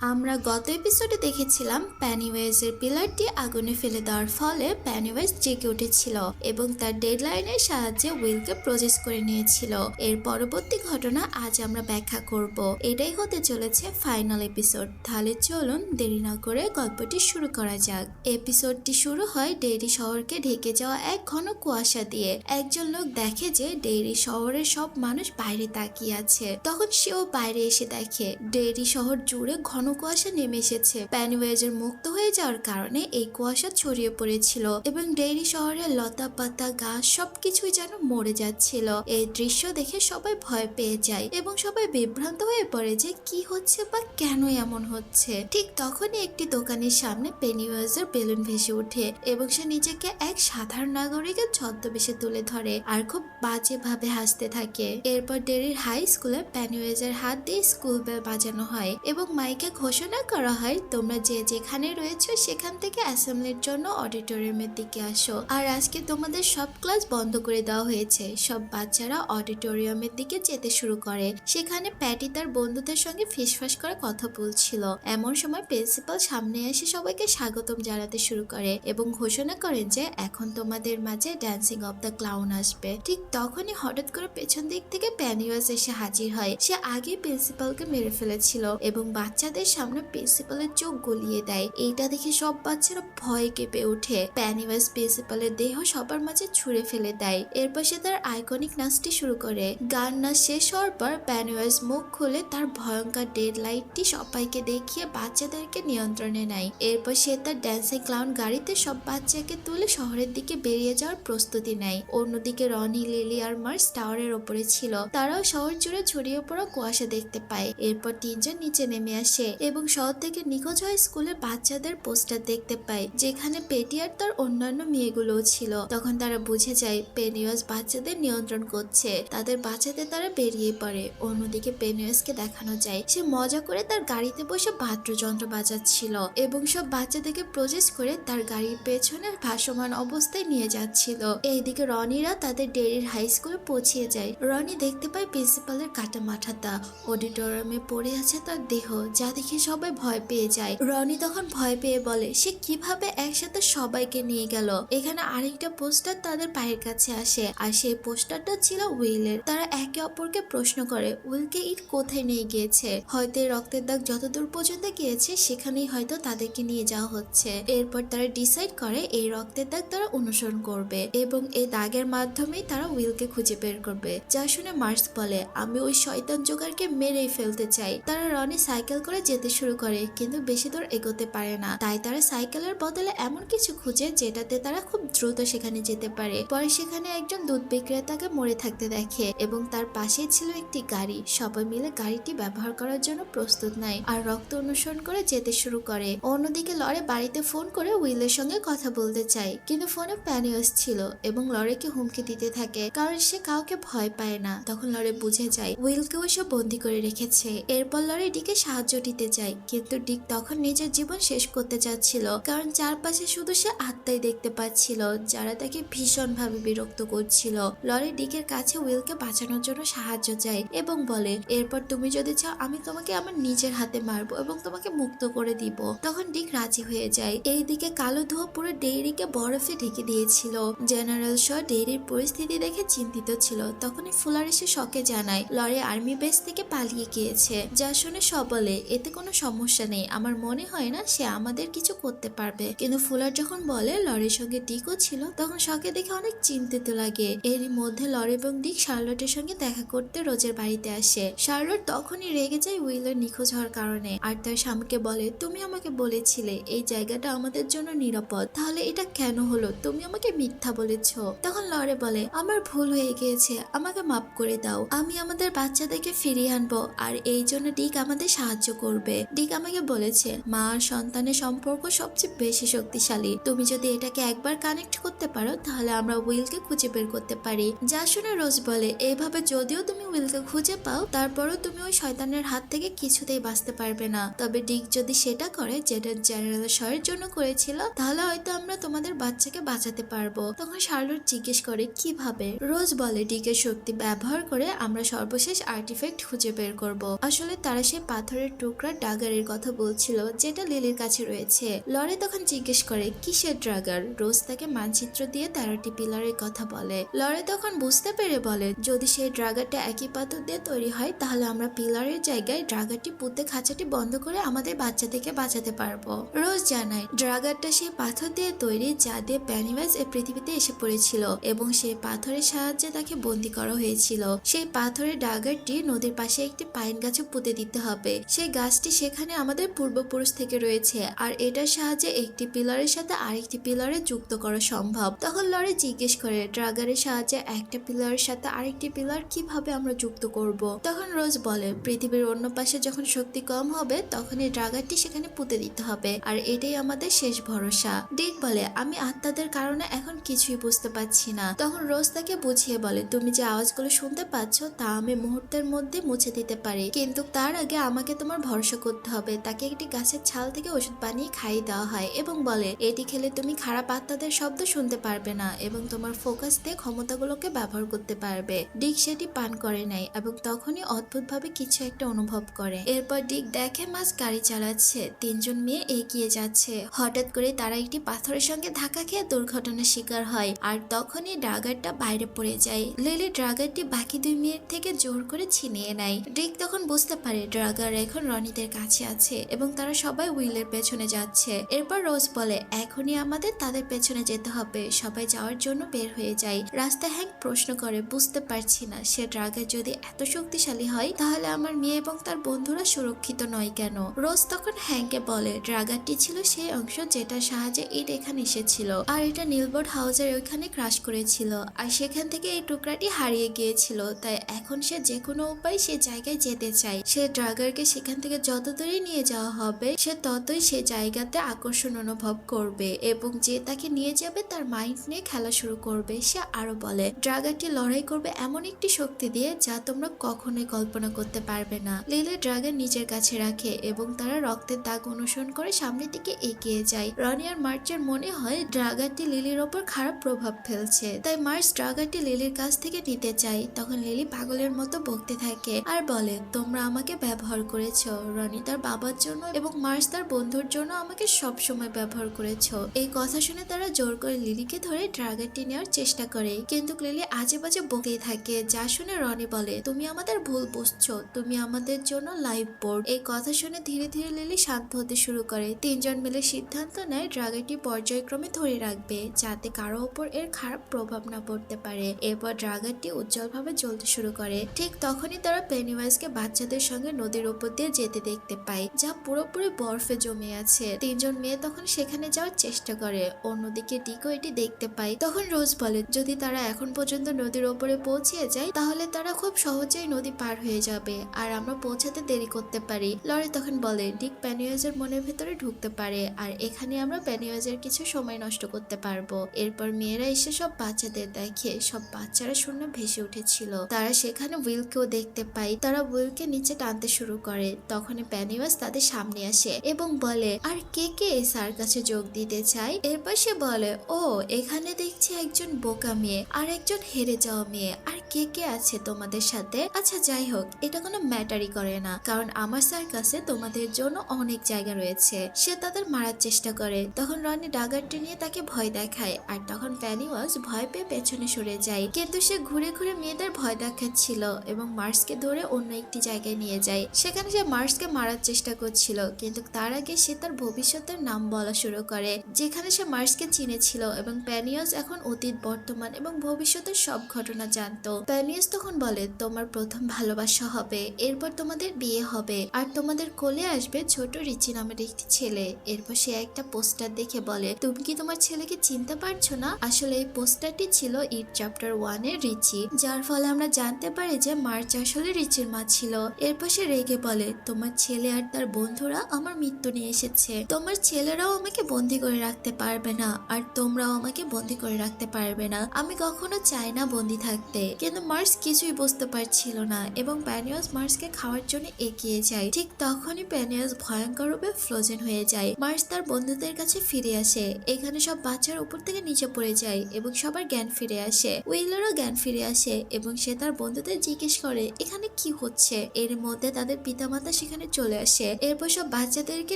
আমরা গত এপিসোডে দেখেছিলাম প্যানিওয়েজের পিলারটি আগুনে ফেলে দেওয়ার ফলে প্যানিওয়েজ জেগে উঠেছিল এবং তার ডেডলাইনের সাহায্যে উইলকে প্রজেস করে নিয়েছিল। এর পরবর্তী ঘটনা আজ আমরা ব্যাখ্যা করব। এটাই হতে চলেছে ফাইনাল এপিসোড তাহলে চলুন দেরি না করে গল্পটি শুরু করা যাক। এপিসোডটি শুরু হয় ডেইরি শহরকে ঢেকে যাওয়া এক ঘন কুয়াশা দিয়ে। একজন লোক দেখে যে ডেইরি শহরের সব মানুষ বাইরে তাকিয়ে আছে। তখন সেও বাইরে এসে দেখে, ডেইরি শহর জুড়ে ঘন কুয়াশা নেমে এসেছে। প্যানওয়েজের মুক্ত হয়ে যাওয়ার কারণে এই কুয়াশা ছড়িয়ে পড়েছিল এবং ডেইরি শহরের লতা পাতা গাছ সবকিছুই যেন মরে যাচ্ছিল। এই দৃশ্য দেখে সবাই ভয় পেয়ে যায় এবং সবাই বিভ্রান্ত হয়ে পড়ে যে কি হচ্ছে বা কেন এমন হচ্ছে। ঠিক তখনই একটি দোকানের সামনে পেনিওয়েজের বেলুন ভেসে ওঠে এবং সে নিজেকে এক সাধারণ নাগরিকের ছদ্মবেশে তুলে ধরে আর খুব বাজে ভাবে হাসতে থাকে। এরপর ডেরির হাই স্কুলে প্যানিওয়েজের হাত দিয়ে স্কুল বেল বাজানো হয় এবং মাইকে ঘোষণা করা হয়, তোমরা যে যেখানে রয়েছে সেখান থেকে অ্যাসেম্বলির জন্য অডিটোরিয়ামের দিকে আসো। আর আজকে তোমাদের সব ক্লাস বন্ধ করে দেওয়া হয়েছে। সব বাচ্চারা অডিটোরিয়ামের দিকে যেতে শুরু করে। সেখানে প্যাটি তার বন্ধুদের সঙ্গে ফিসফাস করে কথা বলছিল। এমন সময় প্রিন্সিপাল সামনে এসে সবাইকে স্বাগতম জানাতে শুরু করে এবং ঘোষণা করেন যে এখন তোমাদের মাঝে ড্যান্সিং অফ দ্য ক্লাউন আসবে। ঠিক তখনই হঠাৎ করে পেছন দিক থেকে প্যানিওয়াস এসে হাজির হয়। সে আগে প্রিন্সিপালকে মেরে ফেলেছিল এবং বাচ্চাদের সামনে প্রিন্সিপালের চোখ গলিয়ে দেয়। এইটা দেখে সব বাচ্চারা ভয় কেঁপে ওঠে। প্যানিওয়াস প্রিন্সিপালের দেহ সবার মাঝে ছুঁড়ে ফেলে দেয়। এরপর সে তার আইকনিক নাচটি শুরু করে। গান নাচ শেষ হওয়ার পর প্যানিওয়াস মুখ খুলে তার ভয়ঙ্কর ডেড লাইটটি সবাইকে দেখিয়ে বাচ্চাদেরকে নিয়ন্ত্রণে নেয়। এরপর সে তার ড্যান্সিং ক্লাউন গাড়িতে সব বাচ্চাকে তুলে শহরের দিকে বেরিয়ে যাওয়ার প্রস্তুতি নেয়। অন্যদিকে রনি, লিলি আর মার্স টাওয়ারের ওপরে ছিল। তারাও শহর জুড়ে ছড়িয়ে পড়া কুয়াশা দেখতে পায়। এরপর তিনজন নিচে নেমে আসে। এবং শহর থেকে নিখোঁজ হওয়া স্কুলের বাচ্চাদের পোস্টার দেখতে পায়, যেখানে পেটি আর তার অন্যান্য মেয়েগুলোও ছিল। তখন তারা বুঝে যায় পেনিয়াস বাচ্চাদের নিয়ন্ত্রণ করছে। তাদের বাঁচাতে তারা বেরিয়ে পড়ে। অন্যদিকে পেনিয়াসকে দেখানো যায়, সে মজা করে তার গাড়িতে বসে বাদ্যযন্ত্র বাজাচ্ছিল এবং সব বাচ্চাদেরকে প্রজেস্ট করে তার গাড়ির পেছনে ভাসমান অবস্থায় নিয়ে যাচ্ছিল। এইদিকে রনিরা তাদের ডেরির হাই স্কুলে পৌঁছিয়ে যায়। রনি দেখতে পায় প্রিন্সিপালের কাটা মাথাটা। অডিটোরিয়ামে পড়ে আছে তার দেহ, যা দেখে সবাই ভয় পেয়ে যায়। রনি তখন ভয় পেয়ে বলে, সে কীভাবে একসাথে সবাইকে নিয়ে গেল? এখানে আরেকটা পোস্টার তাদের পায়ের কাছে আসে। আর সেই পোস্টারটা ছিল উইলের। তারা একে অপরকে প্রশ্ন করে, উইলকে ইট কোথায় নিয়ে গিয়েছে? হয়তো রক্তের দাগ যতদূর পর্যন্ত গিয়েছে, সেখানেই হয়তো তাদেরকে নিয়ে যাওয়া হচ্ছে। এরপর তারা ডিসাইড করে, এই রক্তের দাগ তারা অনুসরণ করবে এবং এই দাগের মাধ্যমেই তারা উইলকে খুঁজে বের করবে। যা শুনে মার্স বলে, আমি ওই শয়তান জোগাড়কে মেরেই ফেলতে চাই। তারা রনি সাইকেল করে যেতে শুরু করে, কিন্তু বেশি দূর এগোতে পারে না। তাই তারা সাইকেলের বদলে এমন কিছু খুঁজে যেটাতে তারা খুব দ্রুত সেখানে যেতে পারে। পরে সেখানে একজন দুধ বিক্রেতাকে মরে থাকতে দেখে এবং তার পাশে ছিল একটি গাড়ি। সবাই মিলে গাড়িটি ব্যবহার করার জন্য প্রস্তুত নেয় আর রক্ত অনুসরণ করে যেতে শুরু করে। অন্যদিকে লরে বাড়িতে ফোন করে উইলের সঙ্গে কথা বলতে চায়, কিন্তু ফোনে প্যানিয়াস ছিল এবং লরেকে হুমকি দিতে থাকে, কারণ সে কাউকে ভয় পায় না। তখন লরে বুঝে যায় উইলকেও সে বন্দি করে রেখেছে। এরপর লরে ডিকে সাহায্য দিতে চায় কিন্তু ডিক তখন নিজের জীবন শেষ করতে চাচ্ছিল, কারণ চারপাশে শুধু সে আত্মাই দেখতে পাচ্ছিল, যারা তাকে ভীষণভাবে বিরক্ত করছিল। লরি ডিকের কাছে উইলকে বাঁচানোর জন্য সাহায্য চায় এবং বলে, এরপর তুমি যদি চাও, আমি তোমাকে আমার নিজের হাতে মারবো এবং তোমাকে মুক্ত করে দিব। তখন ডিক রাজি হয়ে যায়। এইদিকে কালো ধোয়া পুরো ডেইরিকে বরফে ঢেকে দিয়েছিল। জেনারেল শ ডেইরির পরিস্থিতি দেখে চিন্তিত ছিল। তখনই ফুলার এসে শকে জানায়, লরি আর্মি বেস থেকে পালিয়ে গিয়েছে। যা শুনে সব বলে এতে কোনো সমস্যা নেই। আমার মনে হয় না সে আমাদের কিছু করতে পারবে। কিন্তু ফুলার যখন বলে লরির সঙ্গে ডিকও ছিল, তখন শকে দেখে অনেক চিন্তিত লাগে। এরই মধ্যে লরি এবং ডিক শার্লটের সঙ্গে দেখা করতে রোজের বাড়িতে আসে। শার্লট তখনই রেগে যায় উইলের নিখোঁজ হওয়ার কারণে। আর তার স্বামীকে বলে, তুমি আমাকে বলেছিলে, এই জায়গাটা আমাদের জন্য নিরাপদ। তাহলে এটা কেন হলো? তুমি আমাকে মিথ্যা বলেছ। তখন লরে বলে, আমার ভুল হয়ে গিয়েছে, আমাকে মাফ করে দাও। আমি আমাদের বাচ্চাদেরকে ফিরিয়ে আনব, আর এই জন্য ডিক আমাদের সাহায্য করবে ডিক আমাকে বলেছে, মা আর সন্তানের সম্পর্ক সবচেয়ে বেশি শক্তিশালী। তুমি যদি এটাকে একবার কানেক্ট করতে পারো, তাহলে আমরা উইলকে খুঁজে বের করতে পারি। যা শুনে রোজ বলে, এভাবে যদিও তুমি উইলকে খুঁজে পাও, তারপরও তুমি ওই শয়তানের হাত থেকে কিছুতেই বাঁচতে পারবে না। তবে ডিক যদি সেটা করে, যেটা জেনারেল শয়ের জন্য করেছিল, তাহলে হয়তো আমরা তোমাদের বাচ্চাকে বাঁচাতে পারব। তখন শার্লট জিজ্ঞেস করে, কীভাবে? রোজ বলে, ডিকের শক্তি ব্যবহার করে আমরা সর্বশেষ আর্টিফ্যাক্ট খুঁজে বের করব। আসলে তারা সেই পাথরের টুকরা করা ড্রাগারের কথা বলছিল যেটা লিলির কাছে রয়েছে। লরে তখন জিজ্ঞেস করে, কিসের ড্রাগার? রোজ তাকে মানচিত্র দিয়ে তেরোটি পিলারের কথা বলে। লরে তখন বুঝতে পেরে বলে, যদি সেই ড্রাগারটা একই পাথর দিয়ে তৈরি হয়, তাহলে আমরা পিলারের জায়গায় ড্রাগারটি পুঁতে খাঁচাটি বন্ধ করে আমাদের বাচ্চা থেকে বাঁচাতে পারব। রোজ জানায়, ড্রাগারটা সেই পাথর দিয়ে তৈরি যা দিয়ে প্যানিওয়াইজ এ পৃথিবীতে এসে পড়েছিল এবং সেই পাথরের সাহায্যে তাকে বন্দি করা হয়েছিল। সেই পাথরের ডাগারটি নদীর পাশে একটি পাইন গাছে পুঁতে দিতে হবে। সেই গাছটি সেখানে আমাদের পূর্বপুরুষ থেকে রয়েছে আর এটার সাহায্যে একটি পিলারের সাথে আরেকটি পিলারে যুক্ত করা সম্ভব। তখন লরে জিজ্ঞেস করে, ড্রাগারের সাহায্যে একটা পিলারের সাথে আরেকটি পিলার কীভাবে আমরা যুক্ত করব? তখন রোজ বলে, পৃথিবীর অন্য পাশে যখন শক্তি কম হবে তখন এই ড্রাগারটি সেখানে পুঁতে দিতে হবে আর এটাই আমাদের শেষ ভরসা। ডিক বলে, আমি আত্মাদের কারণে এখন কিছুই বুঝতে পারছি না। তখন রোজ তাকে বুঝিয়ে বলে, তুমি যে আওয়াজগুলো শুনতে পাচ্ছ, তা আমি মুহূর্তের মধ্যে মুছে দিতে পারি। কিন্তু তার আগে আমাকে তোমার ভরসা করতে হবে। তাকে একটি গাছের ছাল থেকে ওষুধ বানিয়ে খাইয়ে দেওয়া হয় এবং বলে, এটি খেলে তুমি খারাপ আত্মাদের শব্দ শুনতে পারবে না এবং তোমার ফোকাস দিয়ে ক্ষমতাগুলোকে ব্যবহার করতে পারবে। ডিক সেটি পান করে নাই এবং তখনই অদ্ভুতভাবে কিছু একটা অনুভব করে। এরপর ডিক দেখে, মাছ গাড়ি চালাচ্ছে। তিনজন মেয়ে এগিয়ে যাচ্ছে। হঠাৎ করে তারা একটি পাথরের সঙ্গে ধাক্কা খেয়ে দুর্ঘটনার শিকার হয় আর তখনই ড্রাগারটা বাইরে পড়ে যায়। লিলি ড্রাগারটি বাকি দুই মেয়ের থেকে জোর করে ছিনিয়ে নেয়। ডিক তখন বুঝতে পারে ড্রাগার এখন রনিদের কাছে আছে এবং তারা সবাই উইলের পেছনে যাচ্ছে। এরপর রোজ বলে, এখনই আমাদের তাদের পেছনে যেতে হবে। সবাই যাওয়ার জন্য বের হয়ে যায় রাস্তায় হ্যাঙ্ক প্রশ্ন করে, বুঝতে পারছি না, সে ড্রাগার যদি এত শক্তিশালী হয়, তাহলে আমার মেয়ে এবং তার বন্ধুরা সুরক্ষিত নয় কেন? রোজ তখন হ্যাঙ্কে বলে, ড্রাগারটি ছিল সেই অংশ যেটার সাহায্যে ইট এখানে এসেছিল, আর এটা নীলবোর্ড হাউসের ওইখানে ক্রাশ করেছিল, আর সেখান থেকে এই টুকরাটি হারিয়ে গিয়েছিল, তাই এখন সে যে কোনো উপায় সে জায়গায় যেতে চায়। সে ড্রাগারকে সেখান থেকে যত দূরে নিয়ে যাওয়া হবে, সে ততই সে জায়গাতে আকর্ষণ অনুভব করবে এবং যে তাকে নিয়ে যাবে তার মাইন্ড নিয়ে খেলা শুরু করবে, সে আরও বলে ড্রাগারটি লড়াই করবে এমন একটি শক্তি দিয়ে যা তোমরা কখনোই কল্পনা করতে পারবে না। লিলে ড্রাগন নিজের কাছে রাখে এবং তারা রক্তের দাগ অনুসরণ করে সামনের দিকে এগিয়ে যায়। রনি আর মার্চের মনে হয় ড্রাগারটি লিলির ওপর খারাপ প্রভাব ফেলছে, তাই মার্চ ড্রাগারটি লিলির কাছ থেকে নিতে চায়। তখন লিলি পাগলের মতো বকতে থাকে আর বলে, তোমরা আমাকে ব্যবহার করেছ। রনি তার বাবার জন্য এবং মার্চ তার বন্ধুর জন্য আমাকে সব সময় ব্যবহার করেছ। এই কথা শুনে তারা জোর করে লিলিকে ধরে ড্রাগারটি নেওয়ার চেষ্টা করে। কিন্তু লিলি আজে বাজে বকেই থাকে, যা শুনে রনি বলে, তুমি আমাদের ভুল বুঝছ। তুমি আমাদের জন্য লাইফ বোর্ড। এই কথা শুনে ধীরে ধীরে লিলি শান্ত হতে শুরু করে। তিনজন মিলে সিদ্ধান্ত নেয় ড্রাগারটি পর্যায়ক্রমে ধরে রাখবে, যাতে কারও ওপর এর খারাপ প্রভাব না পড়তে পারে। এরপর ড্রাগারটি উজ্জ্বলভাবে জ্বলতে শুরু করে। ঠিক তখনই তারা পেনিওয়াইজকে বাচ্চাদের সঙ্গে নদীর উপর দিয়ে যেতে দেখতে পায় যা পুরোপুরি বরফে জমে আছে। তিনজন মেয়ে তখন সেখানে যাওয়ার চেষ্টা করে। অন্যদিকে ডিকো এটি দেখতে পায়। তখন রোজ বলে, যদি তারা এখন পর্যন্ত নদীর ওপরে পৌঁছে যায়, তাহলে তারা খুব সহজেই নদী পার হয়ে যাবে আর আমরা পৌঁছাতে দেরি করতে পারি। লরে তখন বলে, ডিক প্যানিওয়াজের মনের ভেতরে ঢুকতে পারে আর এখানে আমরা প্যানিওয়াজের কিছু সময় নষ্ট করতে পারব। এরপর মেয়েরা এসে সব বাচ্চাদের দেখে। সব বাচ্চারা শূন্য ভেসে উঠেছিল। তারা সেখানে উইলকেও দেখতে পায়। তারা উইলকে নিচে টানতে শুরু করে। তখনই প্যানিওয়াজ তাদের সামনে আসে এবং বলে, আর কে কে স্যার কাছে যোগ দিতে চায়? এরপর সে বলে, ও, এখানে দেখছি একজন বোকা মেয়ে আর একজন হেরে যাওয়া মেয়ে। আর কে কে আছে তোমাদের সাথে? আচ্ছা যাই হোক, এটা কোনো ম্যাটারই করে না, কারণ আমার স্যার কাছে তোমাদের জন্য অনেক জায়গা রয়েছে। সে তাদের মারার চেষ্টা করে। তখন রনি ডাগারটি নিয়ে তাকে ভয় দেখায় আর তখন প্যানিওয়াজ ভয় পেয়ে পেছনে সরে যায়। কিন্তু সে ঘুরে ঘুরে মেয়েদের ভয় দেখাচ্ছিল এবং মার্সকে ধরে অন্য একটি জায়গায় নিয়ে যায়। সেখানে সে মার্সকে মারার চেষ্টা করছিল, কিন্তু তার আগে সে তার ভবিষ্যতের নাম বলা শুরু করে, যেখানে সে মার্সকে চিনেছিল এবং প্যানিয়াস এখন অতীত, বর্তমান এবং ভবিষ্যতের সব ঘটনা জানতো। প্যানিয়াস তখন বলে, তোমার প্রথম ভালোবাসা হবে, এরপর তোমাদের বিয়ে হবে, আর তোমাদের কোলে আসবে ছোট রিচি নামের একটি ছেলে। এরপর সে একটা পোস্টার দেখে বলে, তুমি কি তোমার ছেলেকে চিনতে পারছ না? আসলে এই পোস্টারটি ছিল ইট চ্যাপ্টার ওয়ানের রিচি, যার ফলে আমরা জানতে পারি যে মার্চ আসলে রিচির মা ছিল। এরপর সে রেগে বলে, তোমার ছেলে আর তার বন্ধুরা আমার মৃত্যু নিয়ে এসেছে। তোমার ছেলেরাও আমাকে বন্দি করে রাখতে পারবে না, আর তোমরাও আমাকে বন্দি করে রাখতে পারবে না। আমি কখনো চাই না বন্দি থাকতে। কিন্তু মার্স কিছুই বুঝতে পারছিল না এবং প্যানিয়াস মার্সকে খাওয়ার জন্য এগিয়ে যায়। ঠিক তখনই প্যানিয়াস ভয়ঙ্কর রূপে ফ্রোজেন হয়ে যায়। মার্স তার বন্ধুদের কাছে ফিরে আসে। এখানে সব বাচ্চার উপর থেকে নিচে পড়ে যায় এবং সবার জ্ঞান ফিরে আসে। উইলেরও জ্ঞান ফিরে আসে এবং সে তার বন্ধুদের জিজ্ঞেস করে, এখানে কি হচ্ছে? এর মধ্যে তাদের পিতামাতা সেখানে সেখানে চলে আসে। এরপর সব বাচ্চাদেরকে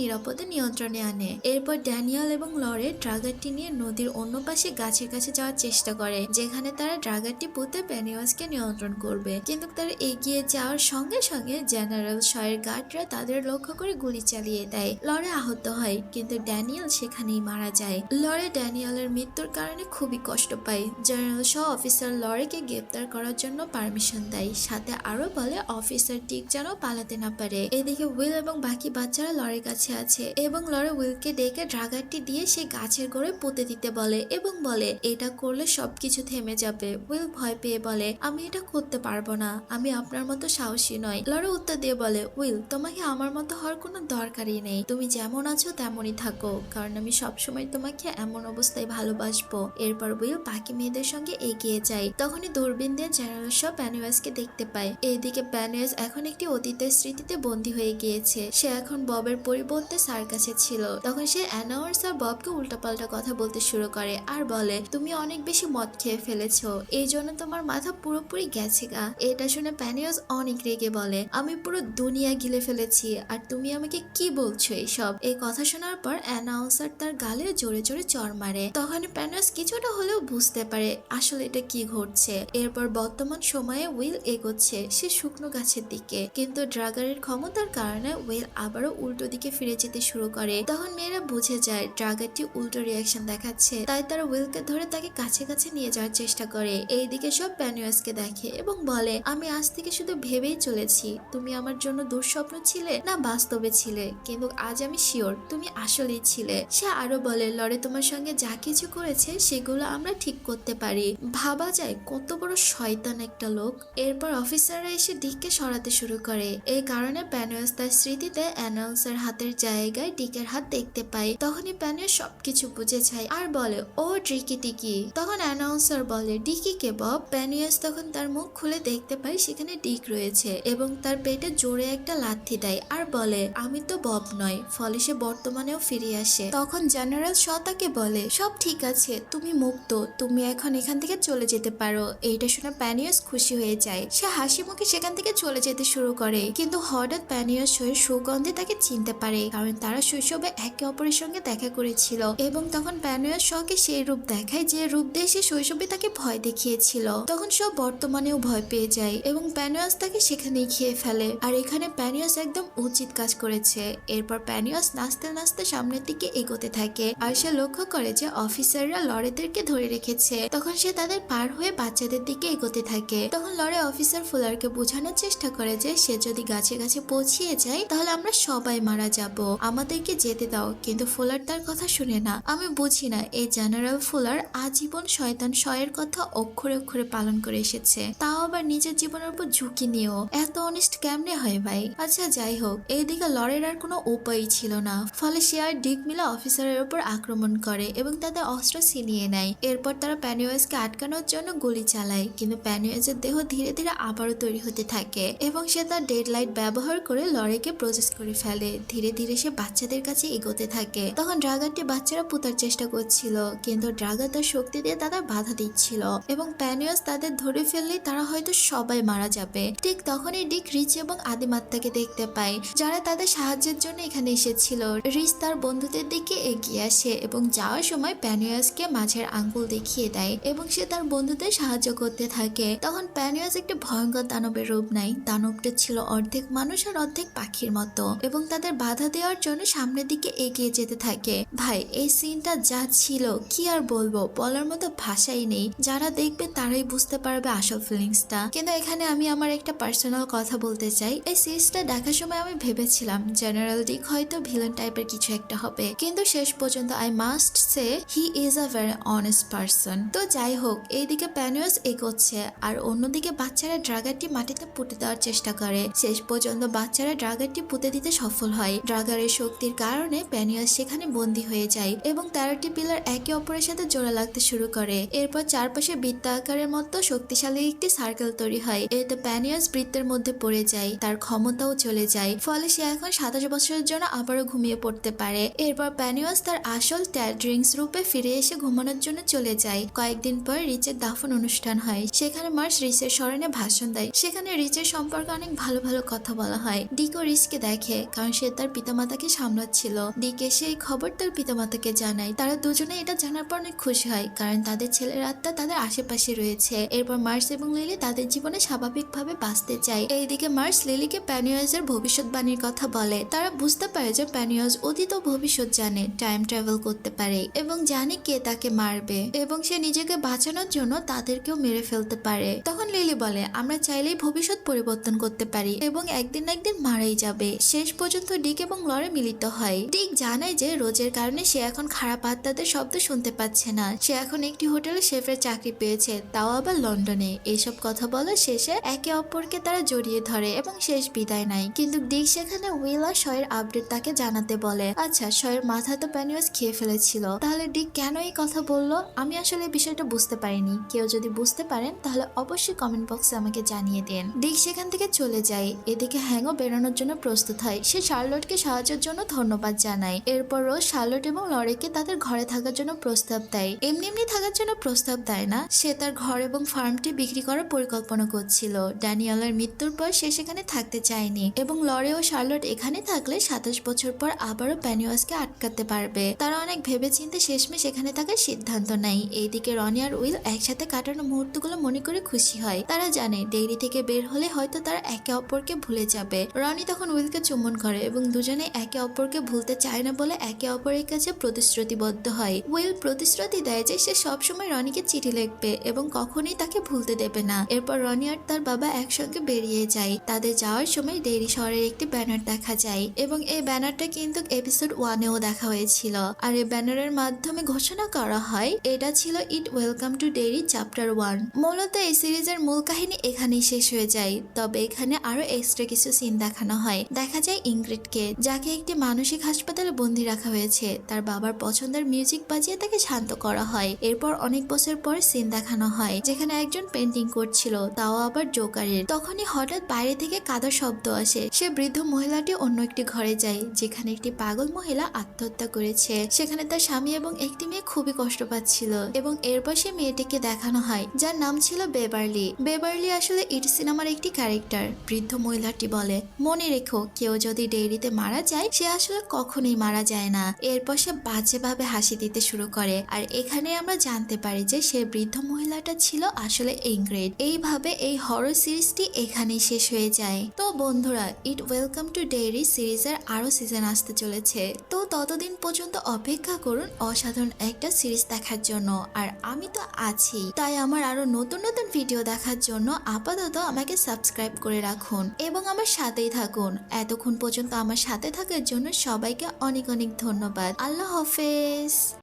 নিরাপদে নিয়ন্ত্রণে আনে। এরপর ড্যানিয়াল এবং লরে ড্রাগারটি নিয়ে নদীর অন্য পাশে গাছের কাছে যাওয়ার চেষ্টা করে, যেখানে তারা ড্রাগারটি পুঁতে প্যানিওয়াসকে নিয়ন্ত্রণ করবে। কিন্তু তারা এগিয়ে যাওয়ার সঙ্গে সঙ্গে জেনারেল শয়ের গার্ডরা তাদের লক্ষ্য করে গুলি চালিয়ে দেয়। লরে আহত হয়, কিন্তু ড্যানিয়াল সেখানেই মারা যায়। লরে ড্যানিয়েলের মৃত্যুর কারণে খুবই কষ্ট পায়। জেনারেল শ অফিসার লরেকে গ্রেপ্তার করার জন্য পারমিশন দেয়, সাথে আরও বলে, অফিসার টিক যেন পালাতে না পারে। এদিকে উইল এবং বাকি বাচ্চারা লরের কাছে আছে এবং লরে উইলকে ডেকে ড্রাগারটি দিয়ে সেই গাছের গোড়ে পুঁতে দিতে বলে এবং বলে, এটা করলে সবকিছু থেমে যাবে। উইল ভয় পেয়ে বলে, আমি এটা করতে পারব না। আমি আপনার মতো সাহসী নয় লরে উত্তর দিয়ে বলে, উইল, তোমাকে আমার মতো হওয়ার কোনো দরকারই নেই। তুমি যেমন আছো তেমনই থাকো, কারণ আমি সবসময় তোমাকে এমন অবস্থায় ভালোবাসবো। এরপর উইল বাকি মেয়েদের সঙ্গে এগিয়ে যায়। তখনই দূরবীন দিয়ে জেনারেল সব প্যানুয়াসকে দেখতে পায়। এইদিকে প্যানুয়াস এখন একটি অতীতের স্মৃতিতে বন্দী হয়ে গিয়েছে। সে এখন ববের পরিবর্তে স্যার কাছে ছিল। তখন সে অ্যানাওয়ার্স আর ববকে উল্টাপাল্টা কথা বলতে শুরু করে আর বলে, তুমি অনেক বেশি মদ খেয়ে ফেলেছো। এই জন্য তোমার মাথা পুরোপুরি গেছে গা। এটা শুনে প্যানিয়াস অনেক রেগে বলে, আমি পুরো দুনিয়া গিলে ফেলেছি। আর তুমি আমাকে কি বলছো এইসব? এই কথা শোনার পর অ্যানাউন্সার তার গালে জোরে জোরে চর মারে। তখন প্যানিয়াস কিছুটা হলেও বুঝতে পারে আসলে এটা কি ঘটছে। এরপর বর্তমান সময়ে উইল এগোচ্ছে সে শুকনো গাছের দিকে। কিন্তু ড্রাগারের ক্ষমতার কারণে উইল আবারও উল্টো দিকে ফিরে যেতে শুরু করে। তখন মেয়েরা বুঝে যায়, ড্রাগারটি উল্টো রিয়াকশন দেখাচ্ছে। তাই তারা উইলকে ধরে তাকে কাছে কাছে নিয়ে যাওয়ার চেষ্টা করে। এইদিকে সব প্যানিয়াসকে দেখে এবং বলে, আমি আজ থেকে শুধু ভেবেই চলেছি, তুমি আমার জন্য দুঃস্বপ্ন ছিলে না বাস্তবে ছিলে? কিন্তু আজ আমি শিওর তুমি আসলেই ছিলে। সে আরও বলে লড়ে তোমার সঙ্গে যা কিছু করেছে, সেগুলো আমরা ঠিক করতে পারি। ভাবা যায়, কত বড় শয়তান একটা লোক। এরপর অফিসাররা এসে ডিককে সরাতে শুরু করে। এই কারণে প্যানুয়াস তার স্মৃতিতে অ্যানাউন্সার হাতের জায়গায় ডিকের হাত দেখতে পায়। তখনই প্যানুয়াস সবকিছু বুঝে যায় আর বলে, ও ড্রিকি টিকি। তখন অ্যানাউন্সার বলে ডিকি কে, বব? প্যানিয়াস তখন তার মুখ খুলে দেখতে পায় সেখানে ডিক রয়েছে এবং তার পেটে জোরে একটা লাথি দেয় আর বলে, আমি তো বব নয়, ফলে সে বর্তমানেও ফিরে আসে। তখন জেনারেল শ তাকে বলে, সব ঠিক আছে, তুমি মুক্ত, তুমি এখন এখান থেকে চলে যেতে পারো। এইটা শুনে প্যানিয়াস খুশি হয়ে যায়। সে হাসি মুখে সেখান থেকে চলে যেতে শুরু করে। কিন্তু হঠাৎ প্যানিয়াস শরীর সুগন্ধে তাকে চিনতে পারে, কারণ তারা শৈশবে একে অপরের সঙ্গে দেখা করেছিল এবং তখন প্যানিয়াস শকে সেই রূপ দেখায় যে রূপ দিয়ে সে শৈশবে তাকে ভয় দেখিয়েছিল। তখন সব বর্তমানেও ভয় পেয়ে যায় এবং প্যানিয়াস তাকে সেখানেই খেয়ে ফেলে। আর এখানে প্যানিয়াস একদম উচিত কাজ করেছে। এরপর প্যানিয়াস নাচতে নাচতে সামনের দিকে এগোতে থাকে আর সে লক্ষ্য করে যে অফিসাররা লড়েদেরকে ধরে রেখেছে। তখন সে তাদের পার হয়ে বাচ্চাদের দিকে এগোতে থাকে। তখন লড়ে অফিসার ফুলারকে বোঝানোর চেষ্টা করে যে সে যদি গাছে গাছে পৌঁছিয়ে যায় তাহলে আমরা সবাই মারা যাব। আমাদেরকে যেতে দাও, কিন্তু ফুলার তার কথা শুনে না। আমি বুঝি না, এই জেনারেল ফুলার আজীবন শয়তান শয়ের কথা অক্ষরে অক্ষরে পালন করে এসেছে। তাও আবার নিজের জীবনের উপর ঝুঁকি নিয়েও। এত অনেস্ট কেমনে হয় ভাই? আচ্ছা যাই হোক, এইদিকে লড়ের আর কোনো উপায়ই ছিল না। ফলে সে আর ডিক মিলা অফিসারের উপর আক্রমণ করে এবং তাদের অস্ত্র ছিনিয়ে নেয়। এরপর তারা প্যানিওয়েসকে আটকানোর জন্য গুলি চালায়, কিন্তু প্যানিওয়েসের দেহ ধীরে ধীরে আবারও তৈরি হতে থাকে এবং সে তার ডেড লাইট ব্যবহার করে লড়াইকে প্রসেস করে ফেলে। ধীরে ধীরে সে বাচ্চাদের কাছে এগোতে থাকে। তখন ড্রাগারটি বাচ্চারা পুতার চেষ্টা করছিল, কিন্তু ড্রাগার তার শক্তি দিয়ে তাদের বাধা দিচ্ছিল এবং প্যানিয়াস তাদের ধরে ফেললেই তারা হয়তো সবাই মারা যাবে। ঠিক তখনই ডিক রিচ এবং আদিমাত্মাকে দেখতে পায়, যারা তাদের সাহায্যের জন্য এখানে এসেছিল। রিচ তার বন্ধুদের দিকে এগিয়ে আসে এবং যাওয়ার সময় প্যানিয়াসকে মাঝের আঙ্গুল দেখিয়ে দেয় এবং সে তার বন্ধুদের সাহায্য করতে থাকে। তখন প্যানিয়াস একটি ভয়ঙ্কর দানবের রূপ নেয়। দানবটা ছিল অর্ধেক মানুষ আর অর্ধেক পাখির মতো এবং তাদের বাধা দেওয়ার জন্য সামনের দিকে এগিয়ে যেতে থাকে। ভাই, এই সিনটা যা ছিল, কি আর বলব? বলার মতো ভাষাই নেই। যারা দেখবে তারাই বুঝতে পারবে আসল ফিলিংসটা কিন্তু এখানে আমি আমার একটা পার্সোনাল কথা বলতে চাই। এই সিরিজটা দেখার সময় আমি ভেবেছিলাম জেনারেল ডিক হয়তো ভিলেন টাইপের কিছু একটা হবে। কিন্তু শেষ পর্যন্ত I must say he is a very honest person তো যাই হোক, এইদিকে প্যানিয়াস এগোচ্ছে, আর অন্যদিকে বাচ্চারা ড্রাগারটি মাটিতে পুঁতে দেওয়ার চেষ্টা করে। শেষ পর্যন্ত বাচ্চারা ড্রাগারটি পুঁতে দিতে সফল হয়। ড্রাগারের শক্তির কারণে প্যানিয়াস সেখানে বন্দী হয়ে যায় এবং তেরোটি পিলার একে অপরের সাথে জোড়া লাগতে শুরু করে। এরপর চারপাশে বৃত্ত আকারের মতো শক্তিশালী একটি সার্কেল তৈরি হয়। এতে প্যানিয়াস বৃত্তের মধ্যে পড়ে যায়, তার ক্ষমতাও চলে যায়, ফলে সে এখন সাতাশ বছরের জন্য আবারও ঘুমিয়ে পড়তে পারে। এরপর প্যানিয়াস তার আসল ড্রিঙ্কস রূপে ফিরে এসে ঘুমানোর জন্য চলে যায়। কয়েকদিন পর রিচের দাফন অনুষ্ঠান হয়। সেখানে মার্স রিচের স্মরণে ভাষণ দেয়। সেখানে রিচের সম্পর্কে অনেক ভালো ভালো কথা বলা হয়। হয় ডিকো রিসকে দেখে, কারণ সে তার পিতামাতাকে সামলাচ্ছিল। ডিক এসে এই খবর তার পিতামাতাকে জানায়। তারা দুজনে এটা জানার পর অনেক খুশি হয়, কারণ তাদের ছেলের আত্মা তাদের আশেপাশে রয়েছে। এরপর মার্স এবং লিলি তাদের জীবনে স্বাভাবিকভাবে বাঁচতে চায়। এইদিকে মার্স লিলিকে প্যানিয়াজের ভবিষ্যৎবাণীর কথা বলে। তারা বুঝতে পারে যে প্যানিয়াজ অতীত ভবিষ্যৎ জানে, টাইম ট্রাভেল করতে পারে এবং জানে কে তাকে মারবে এবং সে নিজেকে বাঁচানোর জন্য তাদেরকেও মেরে ফেলতে পারে। তখন লিলি বলে, আমরা চাইলেই ভবিষ্যৎ পরিবর্তন করতে পারি এবং একদিন না একদিন মারাই যাবে। শেষ পর্যন্ত ডিক এবং লরে মিলিত হয়। ডিক জানায় যে রোজের কারণে সে এখন খারাপ আত্মাদের শব্দ শুনতে পাচ্ছে না। সে এখন একটি হোটেলে শেফের চাকরি পেয়েছে, তাও আবার লন্ডনে। এইসব কথা বলার শেষে একে অপরকে তারা জড়িয়ে ধরে এবং শেষ বিদায় নেয়। কিন্তু ডিক সেখানে উইল আর শয়ের আপডেট তাকে জানাতে বলে আচ্ছা শয়ের মাথা তো প্যানিওয়াস খেয়ে ফেলেছিল। তাহলে ডিক কেন এই কথা বলল? আমি আসলে বিষয়টা বুঝতে পারিনি। কেউ যদি বুঝতে পারেন, তাহলে অবশ্যই কমেন্ট বক্সে আমাকে জানিয়ে দেন। ডিক সেখান থেকে চলে যায়। এদিকে হ্যাংও বেরোনোর জন্য প্রস্তুত হয়। সে শার্লটকে সাহায্যের জন্য ধন্যবাদ জানায়। এরপর রোজ শার্লট এবং লরেকে তাদের ঘরে থাকার জন্য প্রস্তাব দেয়। এমনি এমনি থাকার জন্য প্রস্তাব দেয় না। সে তার ঘর এবং ফার্মটি বিক্রি করার পরিকল্পনা করছিল। ড্যানিয়েলার মৃত্যুর পর সে সেখানে থাকতে চায়নি এবং লরে ও শার্লট এখানে থাকলে সাতাশ বছর পর আবারও প্যানিওয়াসকে আটকাতে পারবে। তারা অনেক ভেবে ভেবেচিন্তে শেষমেশ এখানে থাকার সিদ্ধান্ত নেয়। এইদিকে রনি আর উইল একসাথে কাটানো মুহূর্তগুলো মনে করে খুশি হয়। তারা জানে, ডেইরি থেকে বের হলে হয়তো তারা একে অপরকে ভুলে যাবে। রনি তখন উইলকে চুম্বন করে এবং দুজনে একে অপরকে ভুলতে চায় না বলে একে অপরের কাছে প্রতিশ্রুতিবদ্ধ হয়। উইল প্রতিশ্রুতি দেয় যে সে সবসময় রনিকে চিঠি লিখবে এবং কখনোই তাকে ভুলতে দেবে না। এরপর রনি আর তার বাবা একসঙ্গে বেরিয়ে যায়। তাদের যাওয়ার সময় ডেইরি শহরের একটি ব্যানার দেখা যায় এবং এই ব্যানারটা কিন্তু এপিসোড ওয়ানেও দেখা হয়েছিল। আর এই ব্যানারের মাধ্যমে ঘোষণা করা হয়, এটা ছিল it welcome to dairy chapter one. মূলত এই সিরিজের মূল কাহিনী এখানেই শেষ হয়ে যায়। তবে এখানে আরও এক্সট্রা কিছু সিন দেখানো হয়। দেখা যায় ইংগ্রিডকে যাকে একটি মানসিক হাসপাতালে বন্দি রাখা হয়েছে। তার বাবার পছন্দের মিউজিক বাজিয়ে তাকে শান্ত করা হয়। এরপর অনেক বছর পর সিন দেখানো হয়, যেখানে একজন পেন্টিং করছিল, তাও আবার জোকারের। তখনই হঠাৎ বাইরে থেকে কাদার শব্দ আসে। সে বৃদ্ধ মহিলাটি অন্য একটি ঘরে যায়, যেখানে একটি পাগল মহিলা আত্মহত্যা করেছে। সেখানে তার স্বামী এবং একটি মেয়ে খুবই কষ্ট পাচ্ছিল এবং এরপর সে মেয়েটিকে দেখানো হয়, যার নাম ছিল বেবার্লি। বেবার্লি আসলে ইট সিনেমার একটি ক্যারেক্টার, বৃদ্ধ মহিলাটি বলে। মনে রেখো, কেউ যদি ডেইরিতে মারা যায়, সে আসলে কখনোই মারা যায় না। এরপর সে বাজেভাবে হাসি দিতে শুরু করে। আর এখানে আমরা জানতে পারি যে, সে বৃদ্ধ মহিলাটা ছিল আসলে ইংগ্রেড এইভাবে এই হরর সিরিজটি এখানেই শেষ হয়ে যায়। তো বন্ধুরা ইট ওয়েলকাম টু ডেইরি সিরিজের আরও সিজন আসতে চলেছে। তো ততদিন পর্যন্ত অপেক্ষা করুন অসাধারণ একটা সিরিজ দেখার জন্য। আর আমি তো আছি, তাই আমার আরও নতুন নতুন ভিডিও দেখার জন্য আপাতত আমাকে সাবস্ক্রাইব করে রাখুন। এবং আমার সাথেই থাকুন। এতক্ষণ পর্যন্ত আমার সাথে থাকার জন্য সবাইকে অনেক অনেক ধন্যবাদ। আল্লাহ হাফেজ।